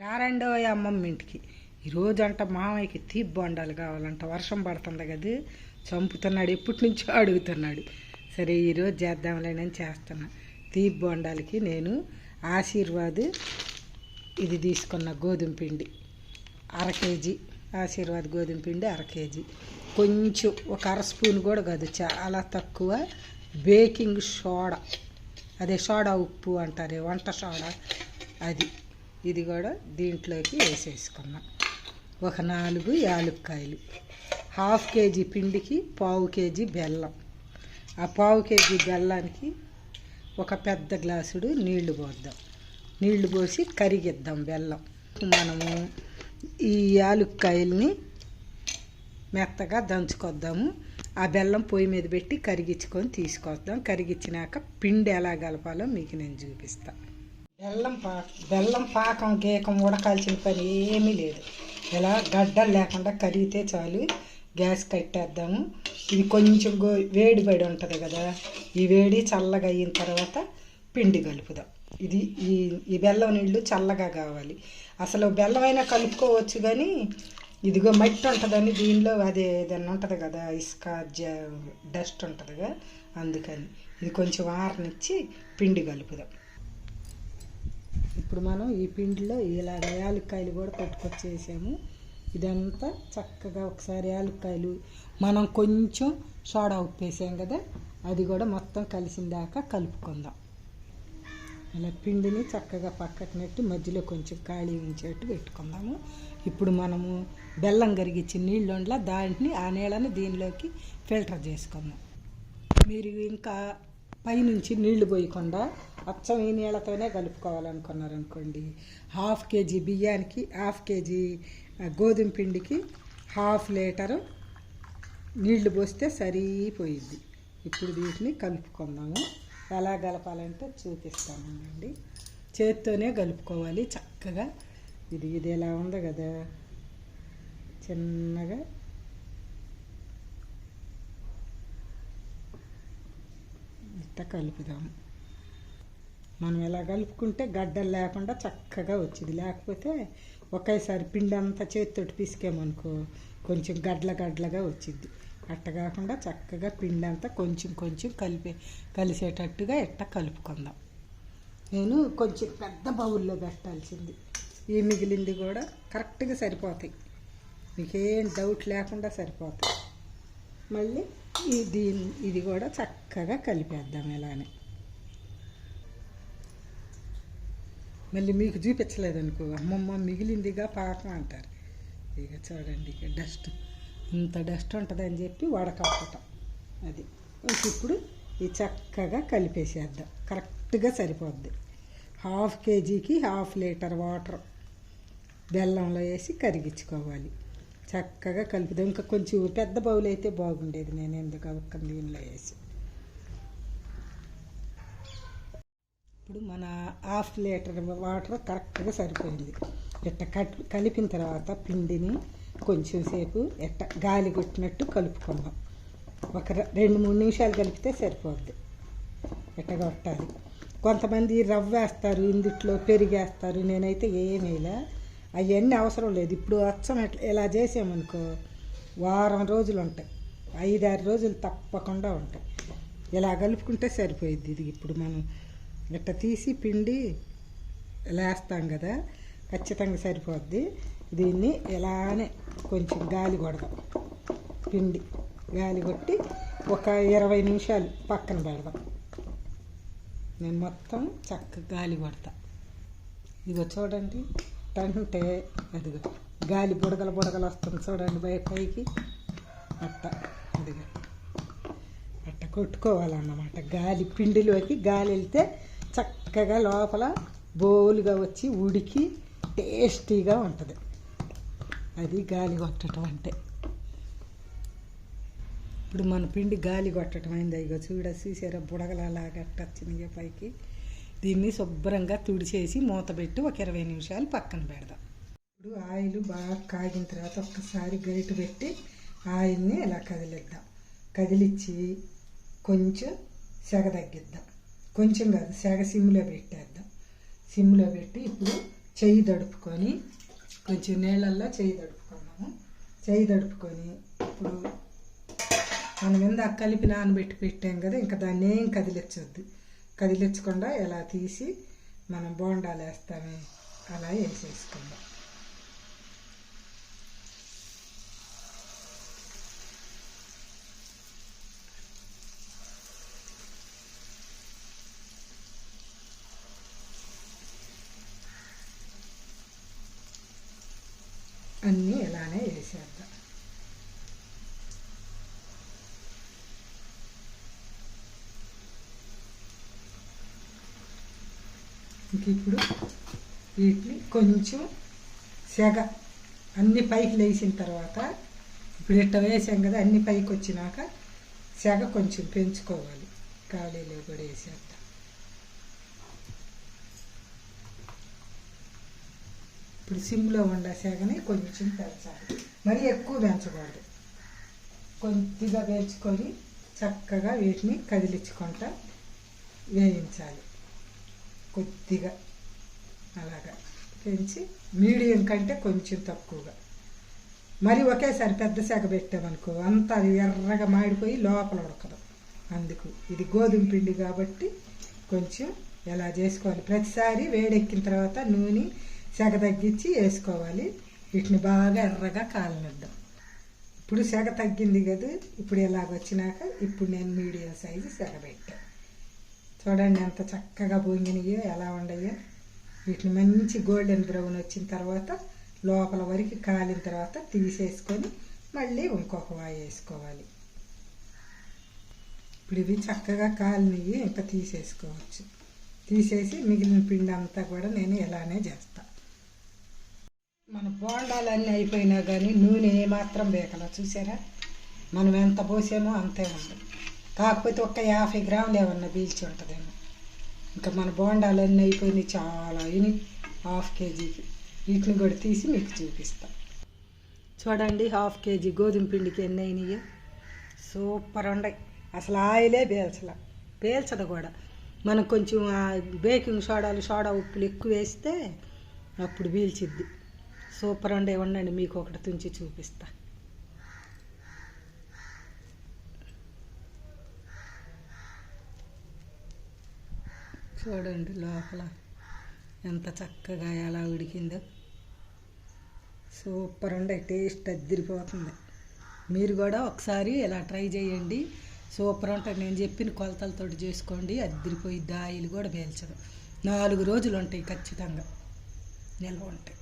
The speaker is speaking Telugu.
రారండో అమ్మమ్మ ఇంటికి. ఈరోజు అంట మామయ్యకి తీపి కావాలంట. వర్షం పడుతుంది కదా? చంపుతున్నాడు. ఎప్పటి నుంచో అడుగుతున్నాడు. సరే ఈరోజు చేద్దాంలేనని చేస్తున్నా. తీపి బొండాలకి నేను ఆశీర్వాద్ ఇది తీసుకున్న గోధుమ పిండి. అర కేజీ. ఆశీర్వాద్ గోధుమ పిండి అర కేజీ. కొంచెం ఒక అర స్పూన్ కూడా కాదు చాలా తక్కువ బేకింగ్ సోడా. అదే సోడా ఉప్పు అంటారే వంట సోడా అది. ఇది కూడా దీంట్లోకి వేసేసుకున్నాం. ఒక నాలుగు యాలుక్కాయలు. హాఫ్ కేజీ పిండికి పావు కేజీ బెల్లం. ఆ పావు కేజీ బెల్లానికి ఒక పెద్ద గ్లాసుడు నీళ్ళు పోద్దాం. నీళ్ళు పోసి కరిగిద్దాం బెల్లం. మనము ఈ యాలుక్కాయల్ని మెత్తగా దంచుకొద్దాము. ఆ బెల్లం పొయ్యి మీద పెట్టి కరిగించుకొని తీసుకొద్దాం. కరిగించినాక పిండి ఎలా కలపాలో మీకు నేను చూపిస్తాను బెల్లం పాక బెల్లం పాకం గీకం ఉడకాల్సిన పని ఏమీ లేదు. ఇలా గడ్డలు లేకుండా కరిగితే చాలు. గ్యాస్ కట్టేద్దాము. ఇది కొంచెం గో వేడి పడి ఉంటుంది కదా. ఈ వేడి చల్లగా అయిన తర్వాత పిండి కలుపుదాం. ఇది ఈ ఈ బెల్లం నీళ్ళు చల్లగా కావాలి. అసలు బెల్లమైనా కలుపుకోవచ్చు కానీ ఇదిగో మట్టి ఉంటుందని దీనిలో. అదే ఏదైనా ఉంటుంది కదా ఇసుక జ డస్ట్ ఉంటుందిగా. అందుకని ఇది కొంచెం ఆరనిచ్చి పిండి కలుపుదాం. ఇప్పుడు మనం ఈ పిండిలో ఇలా యాలక్కాయలు కూడా కొట్టుకొచ్చేసాము ఇదంతా చక్కగా ఒకసారి యాలక్కాయలు మనం కొంచెం సోడా ఉప్పేసాం కదా అది కూడా మొత్తం కలిసిన దాకా కలుపుకుందాం. ఇలా పిండిని చక్కగా పక్కకు నెట్టి మధ్యలో కొంచెం ఖాళీ ఉంచేట్టు పెట్టుకుందాము. ఇప్పుడు మనము బెల్లం కరిగించిన నీళ్ళు ఉండలా దాంట్ని ఆ నీళ్ళని దీనిలోకి ఫిల్టర్ చేసుకుందాం. మీరు ఇంకా పైనుంచి నీళ్ళు పోయకుండా అచ్చం ఈ నీళ్ళతోనే కలుపుకోవాలనుకున్నారనుకోండి. హాఫ్ కేజీ బియ్యానికి హాఫ్ కేజీ గోధుమ పిండికి హాఫ్ లీటరు నీళ్ళు పోస్తే సరిపోయిద్ది. ఇప్పుడు వీటిని కలుపుకుందాము. ఎలా కలపాలంటే చూపిస్తానండి. చేత్తోనే కలుపుకోవాలి చక్కగా. ఇది ఇది ఎలా ఉంది కదా? చిన్నగా ఇట్ట కలుపుదాము మనం ఎలా కలుపుకుంటే గడ్డలు లేకుండా చక్కగా వచ్చింది. లేకపోతే ఒకేసారి పిండి అంతా చేతితోటి పిసికామనుకో కొంచెం గడ్ల గడ్లగా వచ్చింది అట్ట కాకుండా చక్కగా పిండి అంతా కొంచెం కొంచెం కలిపే కలిసేటట్టుగా ఎట్ట కలుపుకుందాం. నేను కొంచెం పెద్ద బౌల్లో పెట్టాల్సింది. ఈ మిగిలింది కూడా కరెక్ట్గా సరిపోతాయి. మీకేం డౌట్ లేకుండా సరిపోతాయి. మళ్ళీ ఇది ఇది కూడా చక్కగా కలిపేద్దాం ఇలానే. మళ్ళీ మీకు చూపించలేదు అనుకో అమ్మమ్మ మిగిలిందిగా పాకం అంటారు. ఇక చూడండి ఇక డస్ట్ ఇంత డస్ట్ ఉంటుందని చెప్పి వడకప్పటం అది. ఇప్పుడు ఇది చక్కగా కలిపేసేద్దాం. కరెక్ట్గా సరిపోద్ది. హాఫ్ కేజీకి హాఫ్ లీటర్ వాటర్ బెల్లంలో వేసి కరిగించుకోవాలి. చక్కగా కలుపుదాం ఇంకా కొంచెం పెద్ద బౌల్ అయితే బాగుండేది నేను ఎందుకు ఒక్క దీనిలో వేసి. ఇప్పుడు మన హాఫ్ లీటర్ వాటర్ కరెక్ట్గా సరిపోయింది. ఎట్ట కలిపిన తర్వాత పిండిని కొంచెం సేపు ఎట్ట గాలి కొట్టినట్టు కలుపుకుందాం. ఒక రెండు మూడు నిమిషాలు కలిపితే సరిపోద్ది. ఎట్ట కొట్టాలి. కొంతమంది రవ్వ వేస్తారు ఇందుట్లో పెరిగేస్తారు. నేనైతే ఏమేలా అవన్నీ అవసరం లేదు. ఇప్పుడు అచ్చం ఎట్లా ఇలా చేసామనుకో వారం రోజులు ఉంటాయి. ఐదారు రోజులు తప్పకుండా ఉంటాయి. ఇలా కలుపుకుంటే సరిపోయిద్ది. ఇది ఇప్పుడు మనం ఇట్ట తీసి పిండి లేస్తాం కదా ఖచ్చితంగా సరిపోద్ది. దీన్ని ఇలానే కొంచెం గాలి కొడదాం. పిండి గాలి కొట్టి ఒక ఇరవై నిమిషాలు పక్కన పెడదాం. నేను మొత్తం చక్కగా గాలి కొడతా. ఇదిగో చూడండి. అంటే అదిగో గాలి బుడగల బుడగలు వస్తుంది చూడండి బయ పైకి. అట్ట అదిగో. అట్ట కొట్టుకోవాలన్నమాట. గాలి పిండిలోకి గాలి వెళ్తే చక్కగా లోపల బోలుగా వచ్చి ఉడికి టేస్టీగా ఉంటుంది. అది గాలి కొట్టడం అంటే. ఇప్పుడు మన పిండి గాలి కొట్టడం అయింది. ఇక చూడ చూసారా బుడగలలాగా వచ్చినాయి పైకి. దీన్ని శుభ్రంగా తుడిచేసి మూత పెట్టి ఒక ఇరవై నిమిషాలు పక్కన పెడదాం. ఇప్పుడు ఆయిల్ బాగా కాగిన తర్వాత ఒక్కసారి గరిట పెట్టి ఆయిల్ని ఇలా కదిలిద్దాం. కదిలిచ్చి కొంచెం సెగ తగ్గిద్దాం. కొంచెం కాదు సెగ సిమ్లో పెట్టేద్దాం. సిమ్లో పెట్టి ఇప్పుడు చెయ్యి దడుపుకొని కొంచెం నీళ్ళల్లో చెయ్యి దడుపుకున్నాము చెయ్యి దడుపుకొని ఇప్పుడు మనం ఇందాక కలిపి నానబెట్టి పెట్టాం కదా ఇంకా దాన్ని ఏం కదిలించొద్దు. కదిలించకుండా ఇలా తీసి మనం బోండాలు వేస్తామే అలా వేసేసుకుందాం అన్నీ ఇలానే వేసేద్దాం. ఇంక ఇప్పుడు వీటిని కొంచెం సెగ అన్ని పైకి లేచిన తర్వాత ఇప్పుడు ఇట్ట వేసాం కదా అన్ని పైకి వచ్చినాక సెగ కొంచెం పెంచుకోవాలి. ఖాళీలో కూడా వేసేద్దాం. ఇప్పుడు సిమ్లో ఉండే సెగని కొంచెం పెంచాలి. మరీ ఎక్కువ పెంచకూడదు. కొద్దిగా వేయించుకొని చక్కగా వీటిని కదిలించుకుంటా వేయించాలి. కొద్దిగా అలాగా పెంచి మీడియం కంటే కొంచెం తక్కువగా. మరి ఒకేసారి పెద్ద శాఖ పెట్టామనుకో అంతా అది ఎర్రగా మాడిపోయి లోపల ఉడకదు. అందుకు ఇది గోధుమ పిండి కాబట్టి కొంచెం ఎలా చేసుకోవాలి? ప్రతిసారి వేడెక్కిన తర్వాత నూనె సెగ తగ్గించి వేసుకోవాలి. వీటిని బాగా ఎర్రగా కాలనిద్దాం. ఇప్పుడు సెగ తగ్గింది కదా ఇప్పుడు ఎలాగొచ్చినాక ఇప్పుడు నేను మీడియం సైజు సెగ పెట్టాను చూడండి ఎంత చక్కగా పొంగినయో ఎలా ఉండయో. వీటిని మంచి గోల్డెన్ బ్రౌన్ వచ్చిన తర్వాత లోపల వరకు కాలిన తర్వాత తీసేసుకొని మళ్ళీ ఇంకొక వాయి వేసుకోవాలి. ఇప్పుడు ఇవి చక్కగా కాలినవి ఇంకా తీసేసుకోవచ్చు. తీసేసి మిగిలిన పిండి అంతా కూడా నేను ఇలానే చేస్తా. మన బోండాలన్నీ అయిపోయినా కానీ నూనె ఏమాత్రం బేకల చూసారా? మనం ఎంత పోసామో అంతే ఉండదు కాకపోతే ఒక్క యాభై గ్రాములు ఏమన్నా పీల్చి ఉంటుందేమో. ఇంకా మన బోండాలన్నీ అయిపోయినాయి చాలా. అయినాయి హాఫ్ కేజీకి వీటిని కూడా తీసి మీకు చూపిస్తా. చూడండి హాఫ్ కేజీ గోధుమ పిండికి ఎన్ని అయినాయో. సూపర్ ఉండయి అసలు ఆయిలే పేల్చల. పేల్చదు కూడా. మనం కొంచెం బేకింగ్ సోడాలు సోడా ఉప్పులు ఎక్కువ వేస్తే అప్పుడు పీల్చిద్ది. సూపర్ ఉండే ఉండండి మీకు ఒకటి తుంచి చూపిస్తా. చూడండి లోపల ఎంత చక్కగా ఎలా ఉడికిందో. సూపర్ ఉండే టేస్ట్ అద్దరిపోతుంది. మీరు కూడా ఒకసారి ఇలా ట్రై చేయండి. సూపర్ ఉంటుంది. నేను చెప్పిన కొలతలతో చేసుకోండి అద్దరిపోయి దాయిలు కూడా పేల్చదు. నాలుగు రోజులు ఉంటాయి ఖచ్చితంగా నిల్వ ఉంటాయి